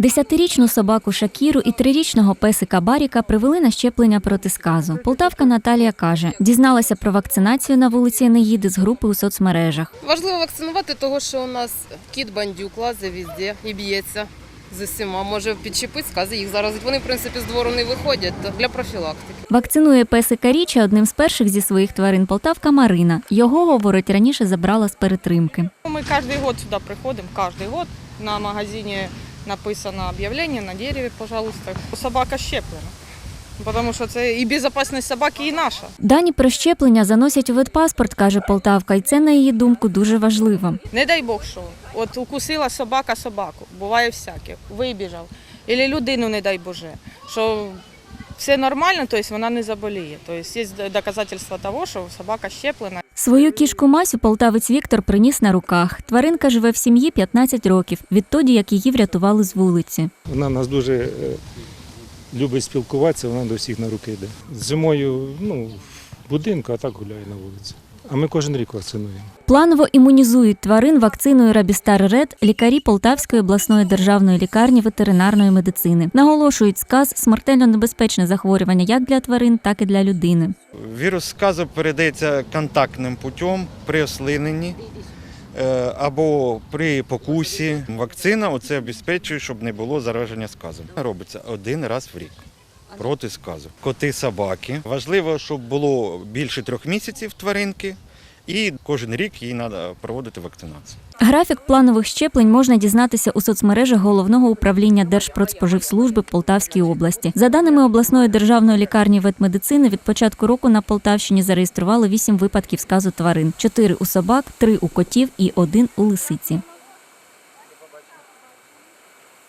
Десятирічну собаку Шакіру і трирічного песика Баріка привели на щеплення проти сказу. Полтавка Наталія каже, дізналася про вакцинацію на вулиці Енеїди з групи у соцмережах. Важливо вакцинувати, того що у нас кіт бандюк лазить везде і б'ється з усіма. Може підчепити скази, їх заразить. Вони, в принципі, з двору не виходять то для профілактики. Вакцинує песика Річа одним з перших зі своїх тварин Полтавка Марина. Його, говорить, раніше забрала з перетримки. Мы каждый год сюда приходим, каждый год. На магазине написано объявление на дереве, пожалуйста. Собака щеплена. Потому що це і безпечність собаки, і наша. Дані про щеплення заносять у ветпаспорт, каже Полтавка, і це, на її думку, дуже важливо. Не дай Бог, що от укусила собака собаку, буває всяке, вибіжав. Або людину, не дай Боже, що все нормально, тобто вона не заболіє. Тобто є доказательства того, що собака щеплена. Свою кішку Масю полтавець Віктор приніс на руках. Тваринка живе в сім'ї 15 років, відтоді як її врятували з вулиці. Вона нас дуже е, любить спілкуватися, вона до всіх на руки йде. Зимою ну, в будинку, а так гуляє на вулиці. А ми кожен рік вакцинуємо. Планово імунізують тварин вакциною Рабістар Ред лікарі Полтавської обласної державної лікарні ветеринарної медицини. Наголошують, сказ смертельно небезпечне захворювання як для тварин, так і для людини. Вірус сказу передається контактним путем при ослиненні е, або при покусі. Вакцина оце обезпечує, щоб не було зараження сказом. Робиться один раз в рік. Проти сказу. Коти, собаки. Важливо, щоб було більше трьох місяців тваринки, і кожен рік їй треба проводити вакцинацію. Графік планових щеплень можна дізнатися у соцмережах головного управління Держпродспоживслужби Полтавській області. За даними обласної державної лікарні ветмедицини, від початку року на Полтавщині зареєстрували 8 випадків сказу тварин: 4 у собак, 3 у котів і 1 у лисиці.